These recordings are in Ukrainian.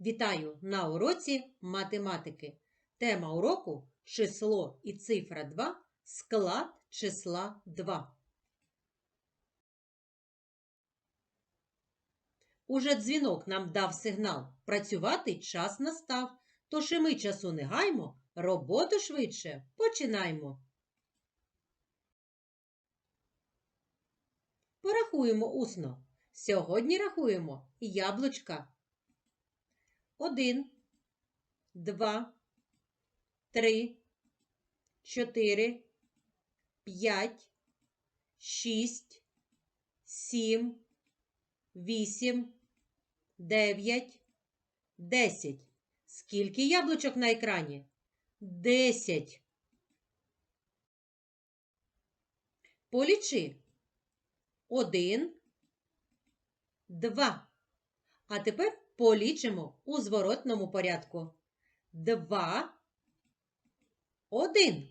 Вітаю на уроці математики. Тема уроку число і цифра 2, склад числа 2. Уже дзвінок нам дав сигнал. Працювати час настав. Тож і ми часу не гаймо, роботу швидше починаймо. Порахуємо усно. Сьогодні рахуємо яблучка. Один, два, три, чотири, п'ять, шість, сім, вісім, дев'ять, десять. Скільки яблучок на екрані? Десять. Полічи. Один, два. А тепер полічимо у зворотному порядку. Два, один.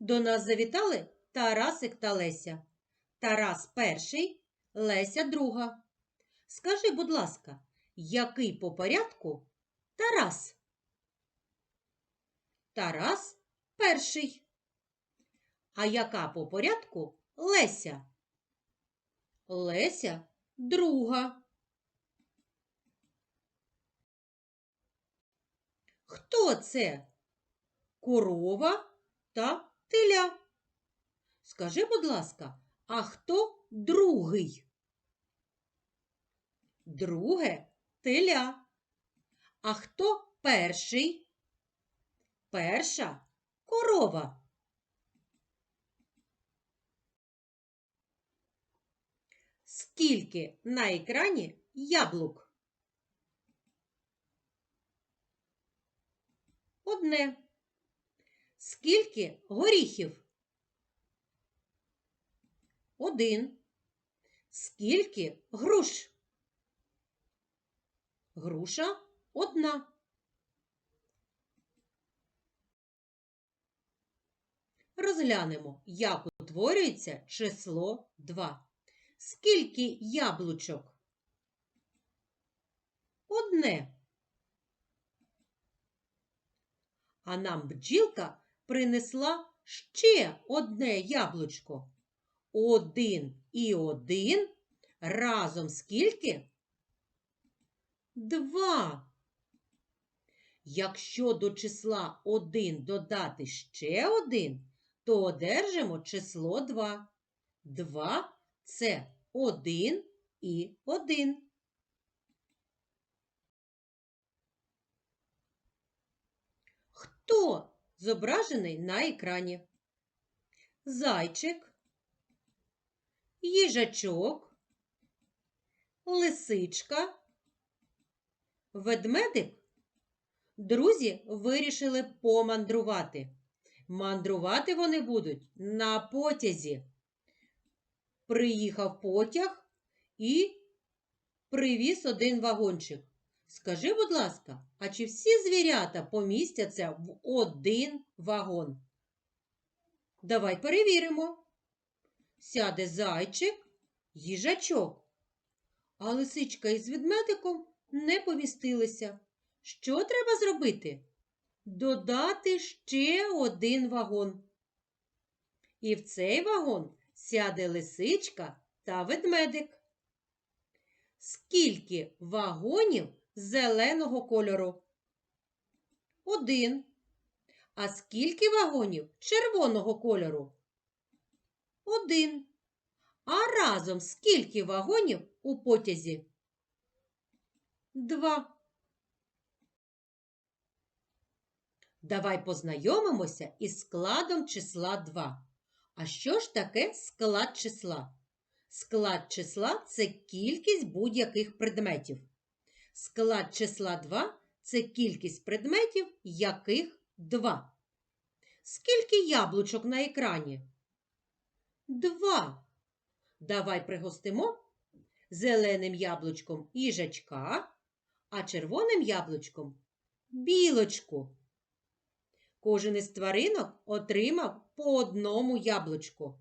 До нас завітали Тарасик та Леся. Тарас перший, Леся друга. Скажи, будь ласка, який по порядку Тарас? Тарас перший. А яка по порядку Леся? Леся друга. Хто це? Корова та теля. Скажи, будь ласка, а хто другий? Друге теля. А хто перший? Перша корова. Скільки на екрані яблук? Одне. Скільки горіхів? Один. Скільки груш? Груша одна. Розглянемо, як утворюється число 2. Скільки яблучок? Одне. А нам бджілка принесла ще одне яблучко. Один і один разом скільки? Два. Якщо до числа 1 додати ще один, то одержимо число 2. 2 – це 1 і 1. Хто зображений на екрані? Зайчик, їжачок, лисичка, ведмедик. Друзі вирішили помандрувати. Мандрувати вони будуть на потязі. Приїхав потяг і привіз один вагончик. Скажи, будь ласка, а чи всі звірята помістяться в один вагон? Давай перевіримо. Сяде зайчик, їжачок, а лисичка із ведмедиком не помістилися. Що треба зробити? Додати ще один вагон. І в цей вагон сяде лисичка та ведмедик. Скільки вагонів зеленого кольору? Один. А скільки вагонів червоного кольору? Один. А разом скільки вагонів у потязі? Два. Давай познайомимося із складом числа 2. А що ж таке склад числа? Склад числа це кількість будь-яких предметів. Склад числа 2 це кількість предметів, яких 2. Скільки яблучок на екрані? 2. Давай пригостимо зеленим яблучком їжачка, а червоним яблучком білочку. Кожен із тваринок отримав по одному яблучку.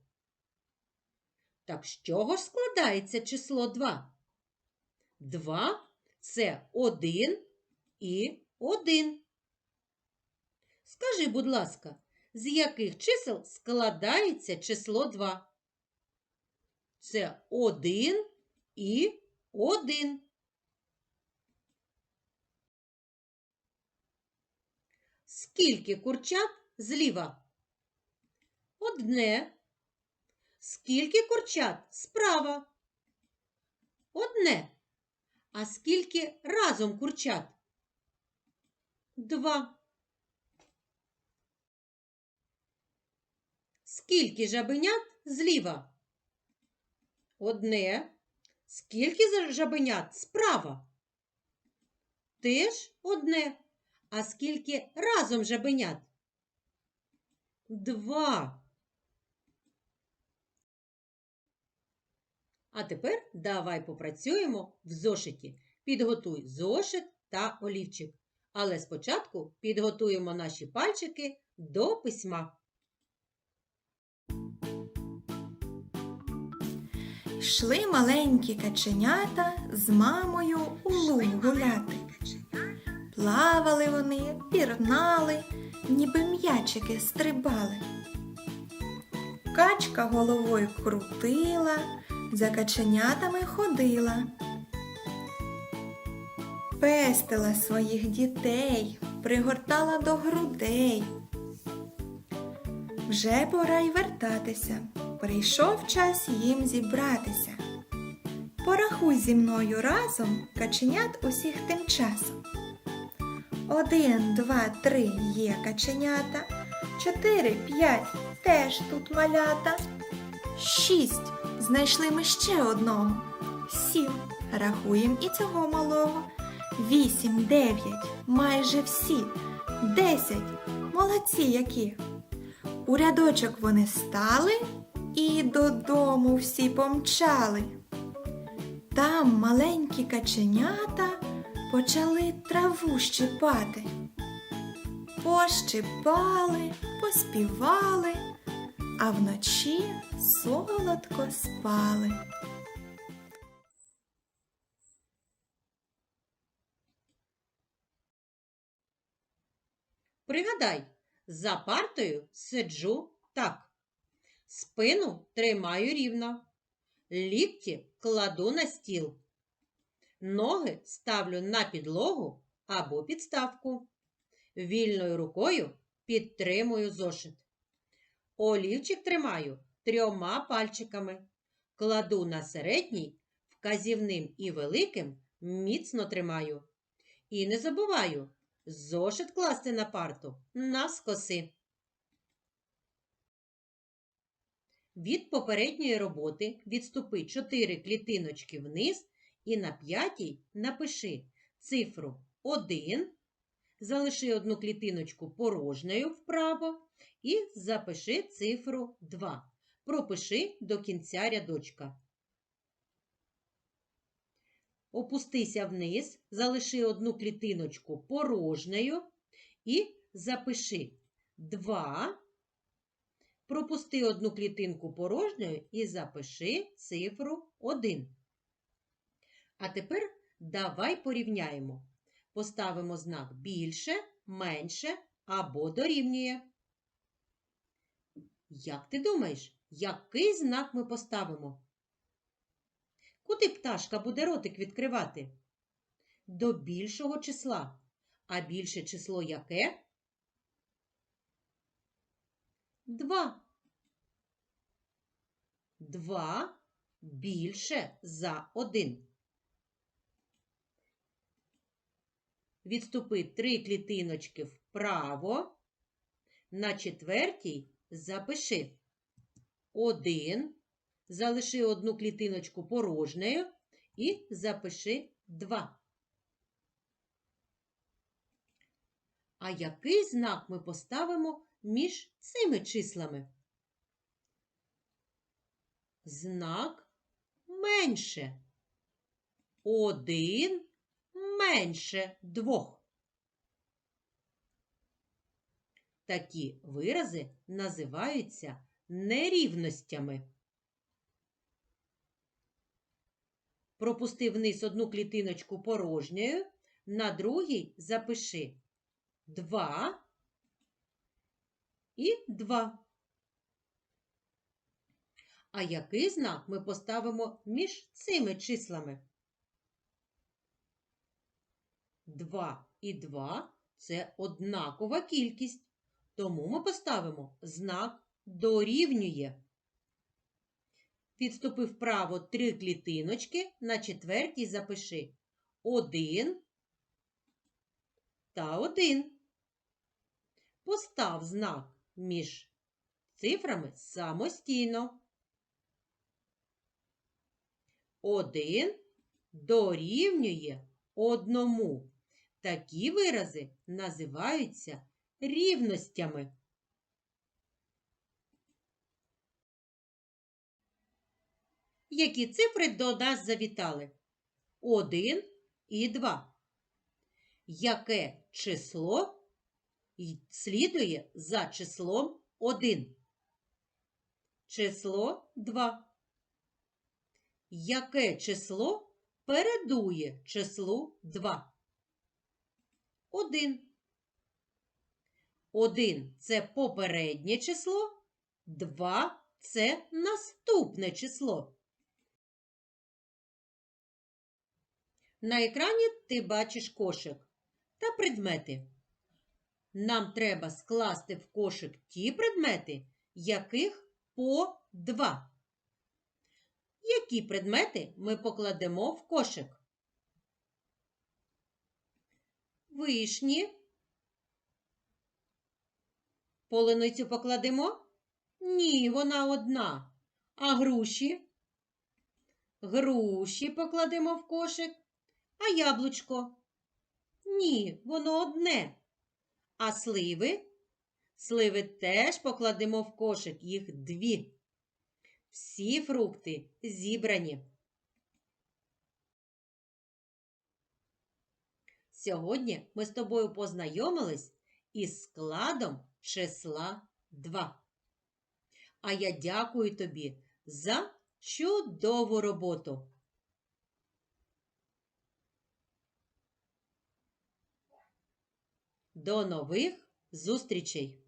Так з чого ж складається число 2? 2 це 1 і 1. Скажи, будь ласка, з яких чисел складається число 2? Це 1 і 1. Скільки курчат зліва? Одне. Скільки курчат справа? Одне. А скільки разом курчат? Два. Скільки жабенят зліва? Одне. Скільки жабенят справа? Теж одне. А скільки разом жабенят? Два. А тепер давай попрацюємо в зошиті. Підготуй зошит та олівчик. Але спочатку підготуємо наші пальчики до письма. Йшли маленькі каченята з мамою у луг гуляти. Плавали вони, пірнали, ніби м'ячики стрибали. Качка головою крутила, за каченятами ходила. Пестила своїх дітей, пригортала до грудей. Вже пора й вертатися. Прийшов час їм зібратися. Порахуй зі мною разом каченят усіх тим часом. Один, два, три є каченята, чотири, п'ять теж тут малята. Шість знайшли ми ще одного. Сім рахуєм і цього малого. Вісім, дев'ять, майже всі. Десять. Молодці які. У рядочок вони стали і додому всі помчали. Там маленькі каченята почали траву щипати. Пощипали, поспівали, а вночі солодко спали. Пригадай, за партою сиджу так. Спину тримаю рівно. Лікті кладу на стіл. Ноги ставлю на підлогу або підставку. Вільною рукою підтримую зошит. Олівчик тримаю трьома пальчиками. Кладу на середній, вказівним і великим міцно тримаю. І не забуваю зошит класти на парту навскоси. Від попередньої роботи відступи 4 клітиночки вниз і на п'ятій напиши цифру 1, залиши одну клітиночку порожньою вправо і запиши цифру 2. Пропиши до кінця рядочка. Опустися вниз, залиши одну клітиночку порожньою і запиши 2. Пропусти одну клітинку порожньою і запиши цифру 1. А тепер давай порівняємо. Поставимо знак більше, менше або дорівнює. Як ти думаєш, який знак ми поставимо? Куди пташка буде ротик відкривати? До більшого числа. А більше число яке? Два. Два більше за один. Відступи три клітиночки вправо. На четвертій запиши один. Залиши одну клітиночку порожньою і запиши 2. А який знак ми поставимо між цими числами? Знак менше. Один менше двох. Такі вирази називаються нерівностями. Пропусти вниз одну клітиночку порожньою, на другій запиши 2 і 2. А який знак ми поставимо між цими числами? 2 і 2 це однакова кількість, тому ми поставимо знак дорівнює. Підступи вправо три клітиночки, на четвертій запиши 1 та 1. Постав знак між цифрами самостійно. 1 дорівнює одному. Такі вирази називаються рівностями. Які цифри до нас завітали? 1 і 2. Яке число слідує за числом 1? Число 2. Яке число передує числу 2? 1. 1 – це попереднє число, 2 – це наступне число. На екрані ти бачиш кошик та предмети. Нам треба скласти в кошик ті предмети, яких по 2. Які предмети ми покладемо в кошик? Вишні. Полуницю покладемо? Ні, вона одна. А груші? Груші покладемо в кошик. А яблучко? Ні, воно одне. А сливи? Сливи теж покладемо в кошик, їх дві. Всі фрукти зібрані. Сьогодні ми з тобою познайомились із складом числа 2. А я дякую тобі за чудову роботу. До нових зустрічей!